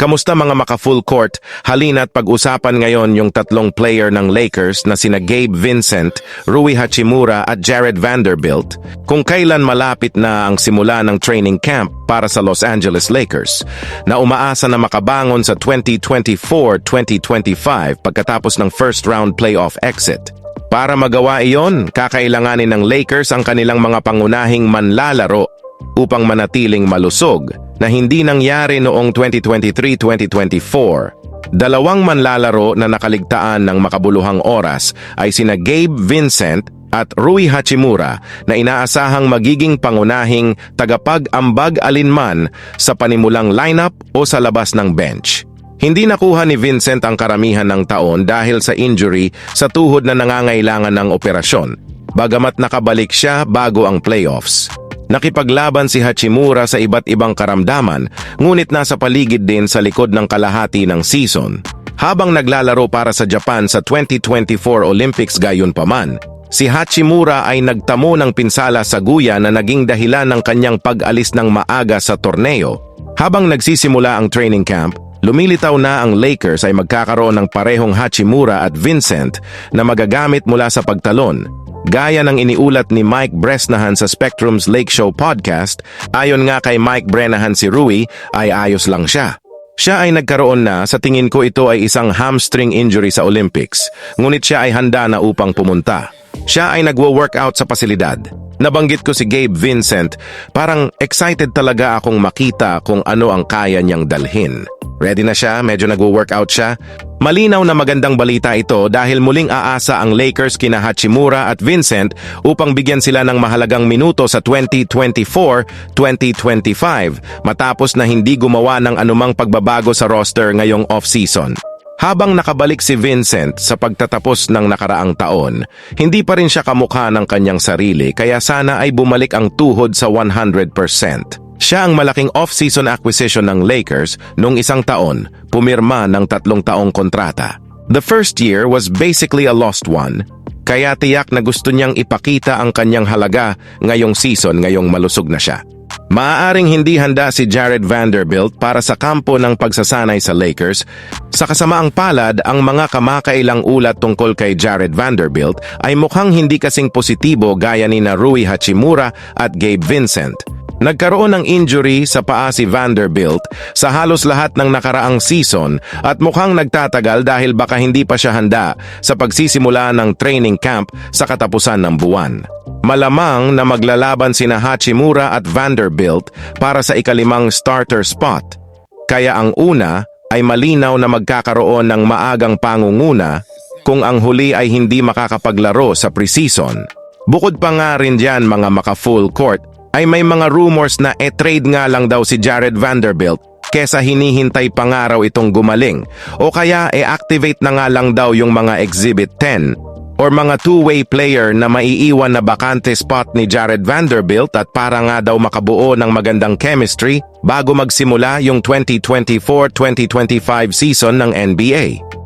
Kamusta mga maka-full court? Halina't pag-usapan ngayon yung tatlong player ng Lakers na sina Gabe Vincent, Rui Hachimura at Jared Vanderbilt kung kailan malapit na ang simula ng training camp para sa Los Angeles Lakers na umaasa na makabangon sa 2024-2025 pagkatapos ng first round playoff exit. Para magawa iyon, kakailanganin ng Lakers ang kanilang mga pangunahing manlalaro upang manatiling malusog na hindi nangyari noong 2023-2024. Dalawang manlalaro na nakaligtaan ng makabuluhang oras ay sina Gabe Vincent at Rui Hachimura na inaasahang magiging pangunahing tagapag-ambag alinman sa panimulang lineup o sa labas ng bench. Hindi nakuha ni Vincent ang karamihan ng taon dahil sa injury sa tuhod na nangangailangan ng operasyon, bagamat nakabalik siya bago ang playoffs. Nakipaglaban si Hachimura sa iba't ibang karamdaman, ngunit nasa paligid din sa likod ng kalahati ng season. Habang naglalaro para sa Japan sa 2024 Olympics gayon paman, si Hachimura ay nagtamo ng pinsala sa guya na naging dahilan ng kanyang pag-alis ng maaga sa torneo. Habang nagsisimula ang training camp, lumilitaw na ang Lakers ay magkakaroon ng parehong Hachimura at Vincent na magagamit mula sa pagtalon Gaya ng iniulat ni Mike Bresnahan sa Spectrum's Lake Show podcast, ayon nga kay Mike Bresnahan si Rui ay ayos lang siya. Siya ay nagkaroon na, sa tingin ko ito ay isang hamstring injury sa Olympics, ngunit siya ay handa na upang pumunta. Siya ay nagwo-workout sa pasilidad. Nabanggit ko si Gabe Vincent, parang excited talaga akong makita kung ano ang kaya niyang dalhin. Ready na siya, medyo nagwo-workout siya. Malinaw na magandang balita ito dahil muling aasa ang Lakers kina Hachimura at Vincent upang bigyan sila ng mahalagang minuto sa 2024-2025 matapos na hindi gumawa ng anumang pagbabago sa roster ngayong off-season. Habang nakabalik si Vincent sa pagtatapos ng nakaraang taon, hindi pa rin siya kamukha ng kanyang sarili kaya sana ay bumalik ang tuhod sa 100%. Siya ang malaking off-season acquisition ng Lakers noong isang taon, pumirma ng tatlong taong kontrata. The first year was basically a lost one, kaya tiyak na gusto niyang ipakita ang kanyang halaga ngayong season ngayong malusog na siya. Maaaring hindi handa si Jared Vanderbilt para sa kampo ng pagsasanay sa Lakers. Sa kasamaang palad, ang mga kamakailang ulat tungkol kay Jared Vanderbilt ay mukhang hindi kasing positibo gaya ni na Rui Hachimura at Gabe Vincent. Nagkaroon ng injury sa paa si Vanderbilt sa halos lahat ng nakaraang season at mukhang nagtatagal dahil baka hindi pa siya handa sa pagsisimula ng training camp sa katapusan ng buwan. Malamang na maglalaban sina Hachimura at Vanderbilt para sa ikalimang starter spot. Kaya ang una ay malinaw na magkakaroon ng maagang pangunguna kung ang huli ay hindi makakapaglaro sa preseason. Bukod pa nga rin dyan mga maka-full court ay may mga rumors na e-trade nga lang daw si Jared Vanderbilt kesa hinihintay pa nga raw itong gumaling o kaya e-activate na nga lang daw yung mga Exhibit 10 or mga two-way player na maiiwan na bakante spot ni Jared Vanderbilt at para nga daw makabuo ng magandang chemistry bago magsimula yung 2024-2025 season ng NBA.